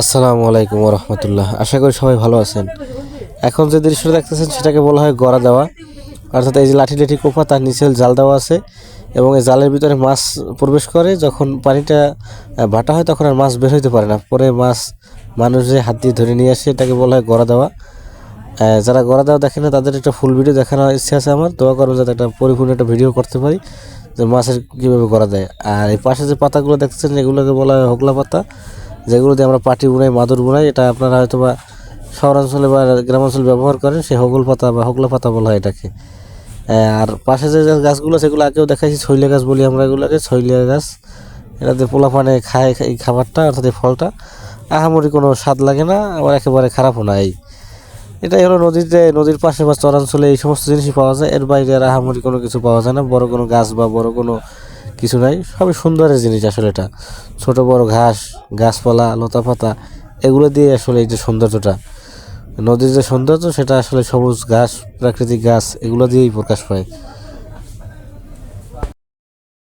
আসসালামু আলাইকুম রহমতুল্লাহ আশা করি সবাই ভালো আছেন। এখন যে দৃশ্যটা দেখতেছেন, সেটাকে বলা হয় গড়া দেওয়া। অর্থাৎ এই যে লাঠি লাঠি কোপা তার নিচে জাল দেওয়া আছে এবং এই জালের ভিতরে মাছ প্রবেশ করে। যখন পানিটা ভাটা হয়, তখন আর মাছ বের হইতে পারে না। পরে মাছ মানুষ যে হাত দিয়ে ধরে নিয়ে আসে, এটাকে বলা হয় গড়া দেওয়া। যারা গড়া দেওয়া দেখে না, তাদের একটা ফুল ভিডিও দেখানোর ইচ্ছা আছে আমার। দোয়া করব যাতে একটা পরিপূর্ণ একটা ভিডিও করতে পারি, যে মাছের কীভাবে গড়া দেয়। আর এই পাশে যে পাতাগুলো দেখতেছেন, এগুলোকে বলা হয় হোগলা পাতা। যেগুলো দিয়ে আমরা পাটি বুনাই, মাদুর বুনাই, এটা আপনারা হয়তো বা শহরাঞ্চলে বা গ্রামাঞ্চলে ব্যবহার করেন, সেই হোগল পাতা বা হোগলা পাতা বলা হয় এটাকে। আর পাশে যে গাছগুলো, সেগুলো আগেও দেখাইছি ছইলে গাছ বলি আমরা এগুলোকে ছইলে গাছ। এটাতে পোলা পানে খায় এই খাবারটা, অর্থাৎ এই ফলটা। আহামরি কোনো স্বাদ লাগে না, আবার একেবারে খারাপও না এই। এটাই হলো নদীতে, নদীর পাশে বা চরাঞ্চলে এই সমস্ত জিনিসই পাওয়া যায়, এর বাইরে আর আহামরি কোনো কিছু পাওয়া যায় না, বড় কোনো গাছ বা বড় কোনো কিছু নাই, সবই সুন্দরের জিনিস আসলে এটা। ছোট বড় ঘাস, গাছপালা লতা পাতা এগুলো দিয়ে আসলে এই যে সৌন্দর্যটা। নদীর যে সৌন্দর্য, সেটা আসলে সবুজ ঘাস, প্রাকৃতিক গাছ, এগুলো দিয়েই প্রকাশ পায়।